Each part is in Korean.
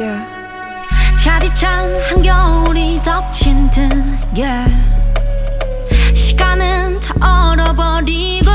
Yeah. 차디찬 한겨울이 덮친 듯 yeah. 시간은 다 얼어버리고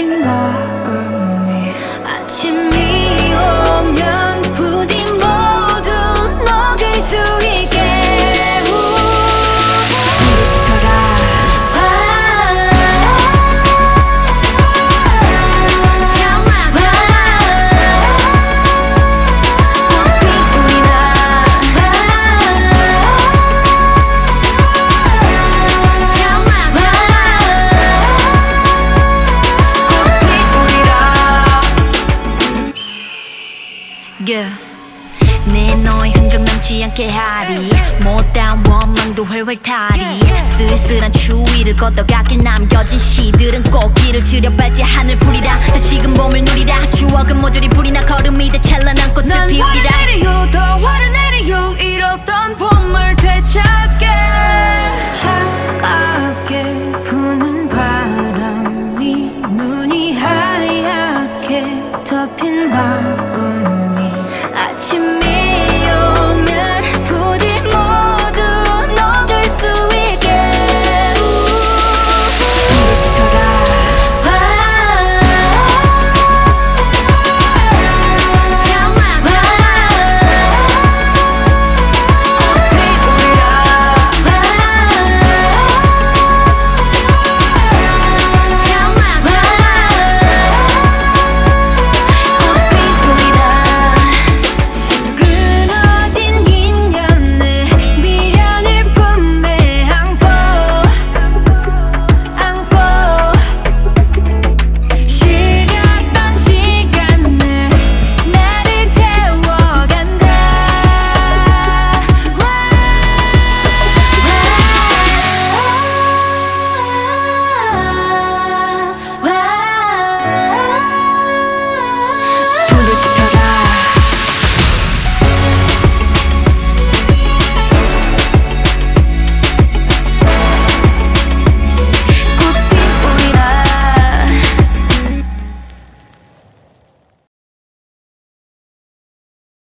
하얗 Yeah. 내 너의 흔적 남지 않게 하리. 못다운 원망도 훨훨 타리. 쓸쓸한 추위를 걷어가길 남겨진 시들은 꽃길을 지려 밟지 하늘 풀이라. 다시금 봄을 누리라. 추억은 모조리 불이 나 걸음이 돼 찬란한 꽃을 난 화를 피우리라. 내리요 더 화를 봄 아침